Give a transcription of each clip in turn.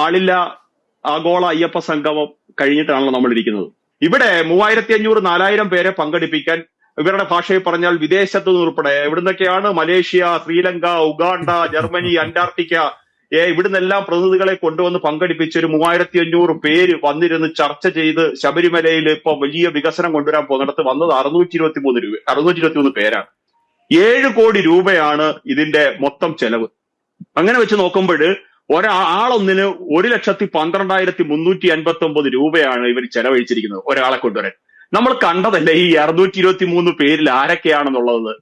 ആളില്ല ആഗോള അയ്യപ്പ സംഗമം കഴിഞ്ഞിട്ടാണല്ലോ നമ്മൾ ഇരിക്കുന്നത് ഇവിടെ മൂവായിരത്തി അഞ്ഞൂറ് നാലായിരം പേരെ പങ്കെടുപ്പിക്കാൻ ഇവരുടെ ഭാഷയിൽ പറഞ്ഞാൽ വിദേശത്ത് നിന്നുൾപ്പെടെ ഇവിടുന്നൊക്കെയാണ് Malaysia Sri Lanka Uganda Germany Antarctica ഏ ഇവിടുന്നെല്ലാം പ്രതിനിധികളെ കൊണ്ടുവന്ന് പങ്കെടുപ്പിച്ച് ഒരു മൂവായിരത്തി അഞ്ഞൂറ് പേര് വന്നിരുന്ന് ചർച്ച ചെയ്ത് ശബരിമലയിൽ ഇപ്പൊ വലിയ വികസനം കൊണ്ടുവരാൻ പോകുന്നിടത്ത് വന്നത് അറുന്നൂറ്റി ഇരുപത്തി മൂന്ന് രൂപ അറുന്നൂറ്റി ഇരുപത്തി മൂന്ന് പേരാണ്. ഏഴ് കോടി രൂപയാണ് ഇതിന്റെ മൊത്തം ചെലവ്. അങ്ങനെ വെച്ച് നോക്കുമ്പോൾ ഒരാളൊന്നിന് ഒരു ലക്ഷത്തി പന്ത്രണ്ടായിരത്തി മുന്നൂറ്റി അൻപത്തി ഒമ്പത് രൂപയാണ് ഇവർ ചെലവഴിച്ചിരിക്കുന്നത് ഒരാളെ കൊണ്ടുവരാൻ. നമ്മൾ കണ്ടതല്ലേ ഈ അറുന്നൂറ്റി ഇരുപത്തി മൂന്ന് പേരിൽ ആരൊക്കെയാണെന്നുള്ളത്?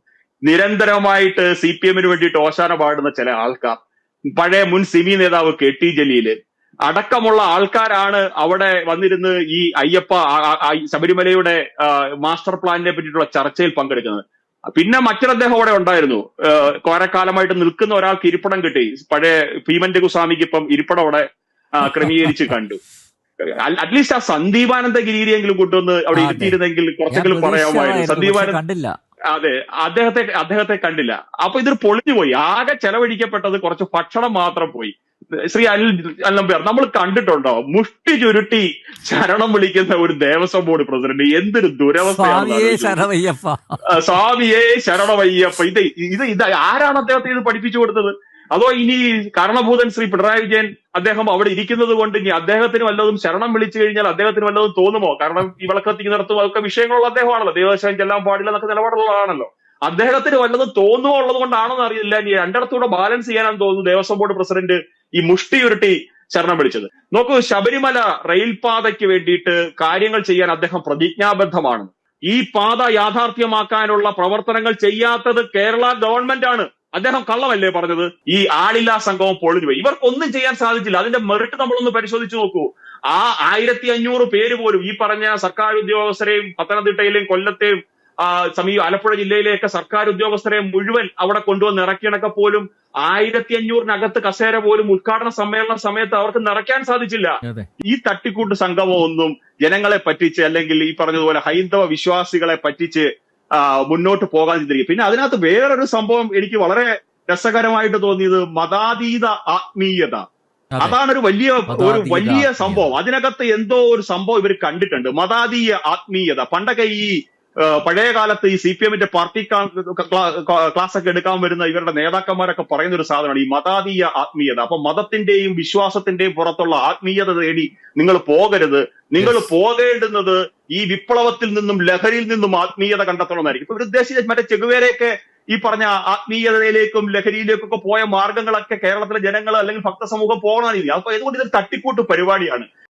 നിരന്തരമായിട്ട് സി പി എമ്മിന് വേണ്ടിയിട്ട് ഓശാന പാടുന്ന ചില ആൾക്കാർ. പഴയ മുൻ സിമി നേതാവ് കെ ടി ജലീൽ. അടക്കമുള്ള ആൾക്കാരാണ് അവിടെ വന്നിരുന്ന് ഈ അയ്യപ്പ ശബരിമലയുടെ മാസ്റ്റർ പ്ലാനിനെ പറ്റിയിട്ടുള്ള ചർച്ചയിൽ പങ്കെടുക്കുന്നത്. പിന്നെ മറ്റൊരു അദ്ദേഹം അവിടെ ഉണ്ടായിരുന്നു. കോരക്കാലമായിട്ട് നിൽക്കുന്ന ഒരാൾക്ക് ഇരിപ്പിടം കിട്ടി. പഴയ ഭീമന്റെ ഗുസ്വാമിക്ക് ഇപ്പം ഇരിപ്പിടം അവിടെ ക്രമീകരിച്ച് കണ്ടു. അറ്റ്ലീസ്റ്റ് ആ സന്ദീപാനന്ദ ഗിരിയെങ്കിലും കൊണ്ടുവന്ന് അവിടെ. ഇരുത്തിയിരുന്നെങ്കിൽ കുറച്ചെങ്കിലും പറയാമായിരുന്നു. സന്ദീപാനന്ദ കണ്ടില്ല. അതെ അദ്ദേഹത്തെ അദ്ദേഹത്തെ കണ്ടില്ല. അപ്പൊ ഇതൊരു പൊളിഞ്ഞു പോയി. ആകെ ചെലവഴിക്കപ്പെട്ടത് കുറച്ച് ഭക്ഷണം മാത്രം പോയി. ശ്രീ അനിൽ അല്ലംബിയർ നമ്മൾ കണ്ടിട്ടുണ്ടോ? മുഷ്ടി ചുരുട്ടി ശരണം വിളിക്കുന്ന ഒരു ദേവസ്വം ബോർഡ് പ്രസിഡന്റ്. എന്തൊരു ദുരവസ്ഥയാണ് സ്വാമിയേ ശരണമയ്യപ്പ. ഇത് ഇത് ഇത് ആരാണ് അദ്ദേഹത്തെ ഇത് പഠിപ്പിച്ചു കൊടുത്തത്? അതോ ഇനി കാരണഭൂതൻ ശ്രീ പിണറായി വിജയൻ അദ്ദേഹം അവിടെ ഇരിക്കുന്നത് കൊണ്ട് ഇനി അദ്ദേഹത്തിന് വല്ലതും ശരണം വിളിച്ചു കഴിഞ്ഞാൽ അദ്ദേഹത്തിന് വല്ലതും തോന്നുമോ? കാരണം ഈ നടത്തും അതൊക്കെ വിഷയങ്ങളുള്ള അദ്ദേഹമാണല്ലോ. ദേവസ്വം ചെല്ലാൻ പാടില്ല എന്നൊക്കെ നിലപാടുള്ളതാണല്ലോ. അദ്ദേഹത്തിന് വല്ലതും തോന്നുമോ ഉള്ളത് കൊണ്ടാണെന്ന് അറിയില്ല. ഇനി രണ്ടിടത്തൂടെ ബാലൻസ് ചെയ്യാനാണ് തോന്നുന്നു ദേവസ്വം ബോർഡ് പ്രസിഡന്റ് ഈ മുഷ്ടി ഉരുട്ടി ശരണം വിളിച്ചത്. നോക്കൂ ശബരിമല റെയിൽപാതയ്ക്ക് വേണ്ടിയിട്ട് കാര്യങ്ങൾ ചെയ്യാൻ അദ്ദേഹം പ്രതിജ്ഞാബദ്ധമാണ്. ഈ പാത യാഥാർത്ഥ്യമാക്കാനുള്ള പ്രവർത്തനങ്ങൾ ചെയ്യാത്തത് കേരള ഗവൺമെന്റ് ആണ് അദ്ദേഹം കള്ളമല്ലേ പറഞ്ഞത്? ഈ ആളില്ലാ സംഘവും പൊളിഞ്ഞു പോയി. ഇവർക്കൊന്നും ചെയ്യാൻ സാധിച്ചില്ല. അതിന്റെ മെറിറ്റ് നമ്മളൊന്ന് പരിശോധിച്ചു നോക്കൂ. ആ ആയിരത്തി അഞ്ഞൂറ് പേര് പോലും ഈ പറഞ്ഞ സർക്കാർ ഉദ്യോഗസ്ഥരെയും പത്തനംതിട്ടയിലെയും കൊല്ലത്തെയും സമീപ ആലപ്പുഴ ജില്ലയിലെയൊക്കെ സർക്കാർ ഉദ്യോഗസ്ഥരെ മുഴുവൻ അവിടെ കൊണ്ടുവന്ന് ഇറക്കിയണക്കെ പോലും ആയിരത്തി അഞ്ഞൂറിനകത്ത് കസേര പോലും ഉദ്ഘാടന സമ്മേളന സമയത്ത് അവർക്ക് നിറയ്ക്കാൻ സാധിച്ചില്ല. ഈ തട്ടിക്കൂട്ട് സംഗമം ഒന്നും ജനങ്ങളെ പറ്റിച്ച് അല്ലെങ്കിൽ ഈ പറഞ്ഞതുപോലെ ഹൈന്ദവ വിശ്വാസികളെ പറ്റിച്ച് മുന്നോട്ട് പോകാൻ ചിന്തിക്കും. പിന്നെ അതിനകത്ത് വേറൊരു സംഭവം എനിക്ക് വളരെ രസകരമായിട്ട് തോന്നിയത് മതാതീത ആത്മീയത. അതാണ് ഒരു വലിയ ഒരു വലിയ സംഭവം. അതിനകത്ത് എന്തോ ഒരു സംഭവം ഇവർ കണ്ടിട്ടുണ്ട്. മതാതീയ ആത്മീയത. പണ്ടൊക്കെ ഈ പഴയ കാലത്ത് ഈ സി പി എമ്മിന്റെ പാർട്ടി ക്ലാസ് ഒക്കെ എടുക്കാൻ വരുന്ന ഇവരുടെ നേതാക്കന്മാരൊക്കെ പറയുന്ന ഒരു സാധനമാണ് ഈ മതാതീയ ആത്മീയത. അപ്പൊ മതത്തിന്റെയും വിശ്വാസത്തിന്റെയും പുറത്തുള്ള ആത്മീയത തേടി നിങ്ങൾ പോകരുത്. നിങ്ങൾ. പോകേണ്ടുന്നത് ഈ വിപ്ലവത്തിൽ നിന്നും ലഹരിയിൽ നിന്നും ആത്മീയത കണ്ടെത്തണമായിരിക്കും. ഇപ്പൊ ഉദ്ദേശിച്ച മറ്റേ ചെകുവേരയൊക്കെ ഈ പറഞ്ഞ ആത്മീയതയിലേക്കും ലഹരിയിലേക്കൊക്കെ പോയ മാർഗങ്ങളൊക്കെ കേരളത്തിലെ ജനങ്ങൾ അല്ലെങ്കിൽ ഭക്തസമൂഹം പോകണമെന്നില്ല അപ്പൊ ഇതുകൊണ്ട് ഇതൊരു തട്ടിക്കൂട്ട് പരിപാടിയാണ്?